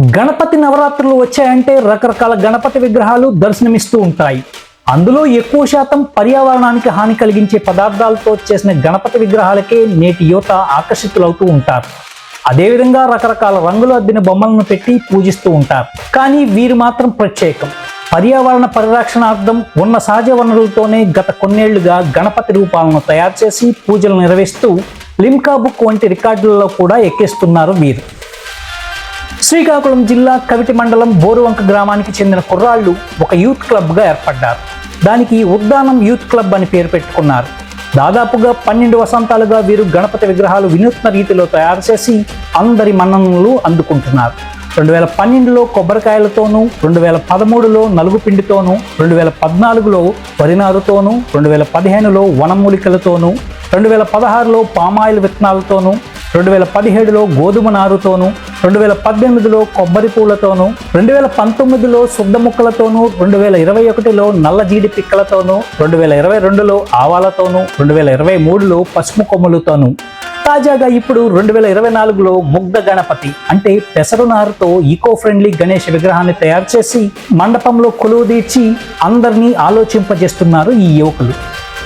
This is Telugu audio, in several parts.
గణపతి నవరాత్రులు వచ్చాయంటే రకరకాల గణపతి విగ్రహాలు దర్శనమిస్తూ ఉంటాయి. అందులో ఎక్కువ శాతం పర్యావరణానికి హాని కలిగించే పదార్థాలతో చేసిన గణపతి విగ్రహాలకే నేటి యువత ఆకర్షితులవుతూ ఉంటారు. అదేవిధంగా రకరకాల రంగులు అద్దిన బొమ్మలను పెట్టి పూజిస్తూ ఉంటారు. కానీ వీరు మాత్రం ప్రత్యేకం. పర్యావరణ పరిరక్షణార్థం ఉన్న సహజ వనరులతోనే గత కొన్నేళ్ళుగా గణపతి రూపాలను తయారు చేసి పూజలు నిర్వహిస్తూ లిమ్కా బుక్ వంటి రికార్డులలో కూడా ఎక్కిస్తున్నారు వీరు. శ్రీకాకుళం జిల్లా కవిటి మండలం బోరువంక గ్రామానికి చెందిన కుర్రాళ్ళు ఒక యూత్ క్లబ్గా ఏర్పడ్డారు. దానికి ఉద్దానం యూత్ క్లబ్ అని పేరు పెట్టుకున్నారు. దాదాపుగా పన్నెండు వసంతాలుగా వీరు గణపతి విగ్రహాలు వినూత్న రీతిలో తయారు చేసి అందరి మన్ననలు అందుకుంటున్నారు. రెండు వేల పన్నెండులో కొబ్బరికాయలతోనూ రెండు వేల పదమూడులో నలుగు పిండితోనూ రెండు వేల పద్నాలుగులో వరినారుతోనూ రెండు వేల పదిహేనులో వనమూలికలతోనూ రెండు వేల పదహారులో పామాయిల్ విత్తనాలతోనూ రెండు వేల పదిహేడులో గోధుమ నారుతోనూ రెండు వేల పద్దెనిమిదిలో కొబ్బరి పూలతోనూ రెండు వేల పంతొమ్మిదిలో శుద్ధ ముక్కలతోనూ రెండు వేల ఇరవై ఒకటిలో నల్ల జీడి పిక్కలతోనూ రెండు వేల ఇరవై రెండులో ఆవాలతోనూ రెండు వేల ఇరవై మూడులో పసుపు కొమ్ములతోనూ. తాజాగా ఇప్పుడు రెండు వేల ఇరవై నాలుగులో ముగ్ధ గణపతి అంటే పెసరు నారుతో ఈకో ఫ్రెండ్లీ గణేష్ విగ్రహాన్ని తయారు చేసి మండపంలో కొలువు తీర్చి అందరినీ ఆలోచింపజేస్తున్నారు ఈ యువకులు.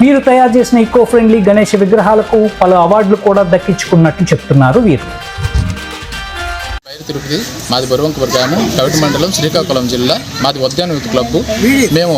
వీరు తయారు చేసిన ఈకో ఫ్రెండ్లీ గణేష్ విగ్రహాలకు పలు అవార్డులు కూడా దక్కించుకున్నట్టు చెప్తున్నారు వీరు. పైరు తిరుపతి మాది బరువంకపుర గ్రామం కవిటి మండలం శ్రీకాకుళం జిల్లా మాది ఉద్యాన యూత్ క్లబ్ మేము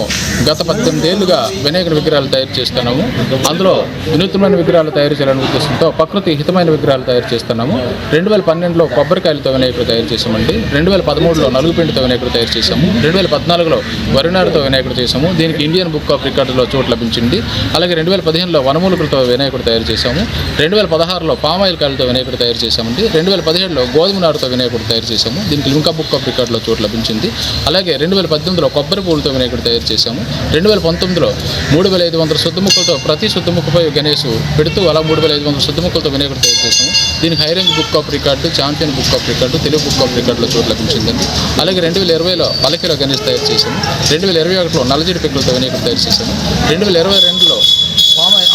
గత పద్దెనిమిది ఏళ్ళుగా వినాయకుడి విగ్రహాలు తయారు చేస్తున్నాము. అందులో వినూత్నమైన విగ్రహాలు తయారు చేయాలనే ఉద్దేశంతో ప్రకృతి హితమైన విగ్రహాలు తయారు చేస్తున్నాము. రెండు వేల పన్నెండులో కొబ్బరికాయలతో వినాయకుడు తయారు చేసామండి రెండు వేల పదమూడులో నలుగుపిండితో వినాయకుడు తయారు చేసాము రెండు వేల పద్నాలుగులో వరినాడుతో వినాయకుడు చేసాము దీనికి ఇండియన్ బుక్ ఆఫ్ రికార్డులో చోటు లభించింది. అలాగే రెండు వేల పదిహేనులో వనమూలికలతో వినాయకుడు తయారు చేసాము రెండు వేల పదహారులో పామాయిల్ కాయలతో వినాయకుడు తయారు చేసామండి రెండు వేల పదిహేడులో గోధుమ నారుతో వినాయకుడు తయారు చేసాము దీనికి లింకా బుక్ ఆఫ్ రికార్డులో చోటు లభించింది. అలాగే రెండు వేల పద్దెనిమిదిలో కొబ్బరి పూలతో వినాయకుడు తయారు చేసాము రెండు వేల పంతొమ్మిదిలో మూడు వేల ఐదు వందల శుద్ధ ముక్కలతో ప్రతి శుద్ధ ముక్కపై గణేష్ పెడుతూ అలా మూడు వేల ఐదు వందల శుద్ధ ముక్కలతో వినాయకుడు తయారు చేశాము. దీనికి high range book of record champion book of record Telugu book of రికార్డులో చోటు లభించిందండి. అలాగే రెండు వేల ఇరవైలో పలకిలో గణేష్ తయారు చేసాము రెండు వేల ఇరవై ఒకటిలో నలజడి పిక్కలతో వినాయకుడు తయారు చేశాము. రెండు వేల ఇరవై రెండులో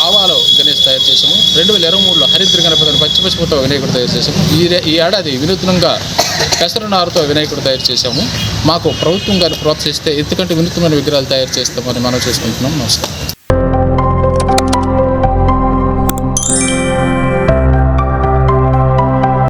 ఆవాలో గణేష్ తయారు చేసాము రెండు వేల ఇరవై మూడులో హరిద్ర గణపతిని పచ్చి పసుపుతో వినాయకుడు తయారు చేసాము ఈ ఈ ఏడాది వినూత్నంగా పెసరనారుతో వినాయకుడు తయారు చేసాము మాకు ప్రభుత్వం గారిని ప్రోత్సహిస్తే ఎందుకంటే వినూత్నమైన విగ్రహాలు తయారు చేస్తామని మనం చేసుకుంటున్నాం. నమస్కారం.